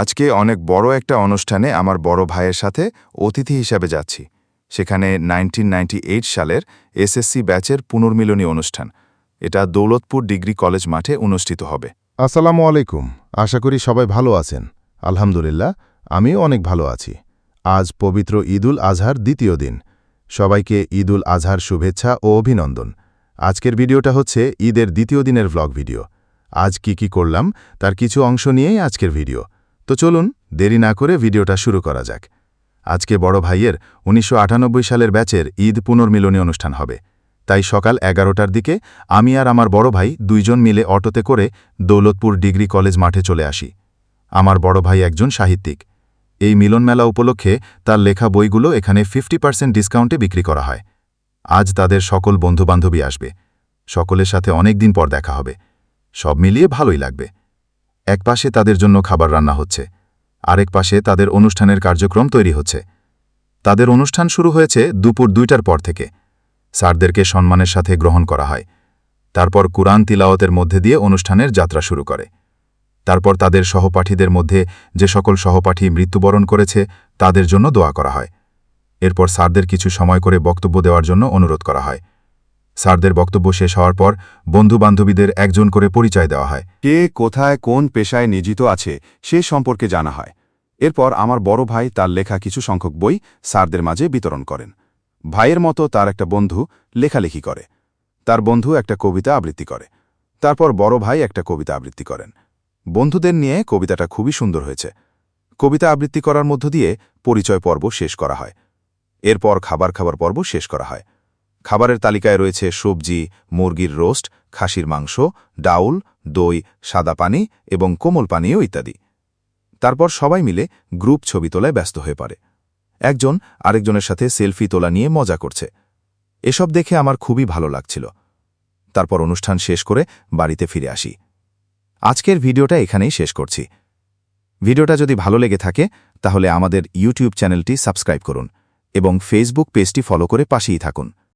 আজকে অনেক বড় একটা অনুষ্ঠানে আমার বড় ভাইয়ের সাথে অতিথি হিসাবে যাচ্ছি। সেখানে 1998 সালের এসএসসি ব্যাচের পুনর্মিলনী অনুষ্ঠান। এটা দৌলতপুর ডিগ্রি কলেজ মাঠে অনুষ্ঠিত হবে। আসসালামু আলাইকুম। আশা করি সবাই ভালো আছেন। আলহামদুলিল্লাহ, আমিও অনেক ভালো আছি। আজ পবিত্র ঈদুল আজহার দ্বিতীয় দিন। সবাইকে ঈদুল আজহার শুভেচ্ছা ও অভিনন্দন। আজকের ভিডিওটা হচ্ছে ঈদের দ্বিতীয় দিনের ভ্লগ ভিডিও আজ কি কি করলাম, তার কিছু অংশ নিয়েই আজকের ভিডিও তো চলুন দেরি না করে ভিডিওটা শুরু করা যাক। আজকে বড় ভাইয়ের উনিশশো আটানব্বই সালের ব্যাচের ঈদ পুনর্মিলনী অনুষ্ঠান হবে। তাই সকাল এগারোটার দিকে আমি আর আমার বড় ভাই দুইজন মিলে অটোতে করে দৌলতপুর ডিগ্রি কলেজ মাঠে চলে আসি। আমার বড় ভাই একজন সাহিত্যিক। এই মিলনমেলা উপলক্ষে তার লেখা বইগুলো এখানে ফিফটি পার্সেন্ট ডিসকাউন্টে বিক্রি করা হয়। আজ তাদের সকল বন্ধুবান্ধবী আসবে। সকলের সাথে অনেক দিন পর দেখা হবে। সব মিলিয়ে ভালোই লাগবে। এক পাশে তাদের জন্য খাবার রান্না হচ্ছে, আরেক পাশে তাদের অনুষ্ঠানের কার্যক্রম তৈরি হচ্ছে। তাদের অনুষ্ঠান শুরু হয়েছে দুপুর দুইটার পর থেকে। স্যারদেরকে সম্মানের সাথে গ্রহণ করা হয়। তারপর কুরআন তিলাওয়াতের মধ্যে দিয়ে অনুষ্ঠানের যাত্রা শুরু করে। তারপর তাদের সহপাঠীদের মধ্যে যে সকল সহপাঠী মৃত্যুবরণ করেছে, তাদের জন্য দোয়া করা হয়। এরপর স্যারদের কিছু সময় করে বক্তব্য দেওয়ার জন্য অনুরোধ করা হয়। স্যারদের বক্তব্য শেষ হওয়ার পর বন্ধুবান্ধবীদের একজন করে পরিচয় দেওয়া হয়। কে কোথায় কোন পেশায় নিয়োজিত আছে সে সম্পর্কে জানা হয়। এরপর আমার বড় ভাই তার লেখা কিছু সংখ্যক বই স্যারদের মাঝে বিতরণ করেন। ভাইয়ের মতো তার একটা বন্ধু লেখালেখি করে। তার বন্ধু একটা কবিতা আবৃত্তি করে। তারপর বড় ভাই একটা কবিতা আবৃত্তি করেন। বন্ধুদের নিয়ে কবিতাটা খুবই সুন্দর হয়েছে। কবিতা আবৃত্তি করার মধ্য দিয়ে পরিচয় পর্ব শেষ করা হয়। এরপর খাবার খাবার পর্ব শেষ করা হয়। খাবারের তালিকায় রয়েছে সবজি, মুরগির রোস্ট, খাসির মাংস, ডাউল, দই, সাদা পানি এবং কোমল পানীয় ইত্যাদি। তারপর সবাই মিলে গ্রুপ ছবি তোলায় ব্যস্ত হয়ে পড়ে। একজন আরেকজনের সাথে সেলফি তোলা নিয়ে মজা করছে। এসব দেখে আমার খুবই ভালো লাগছিল। তারপর অনুষ্ঠান শেষ করে বাড়িতে ফিরে আসি। আজকের ভিডিওটা এখানেই শেষ করছি। ভিডিওটা যদি ভালো লেগে থাকে, তাহলে আমাদের ইউটিউব চ্যানেলটি সাবস্ক্রাইব করুন এবং ফেসবুক পেজটি ফলো করে পাশেই থাকুন।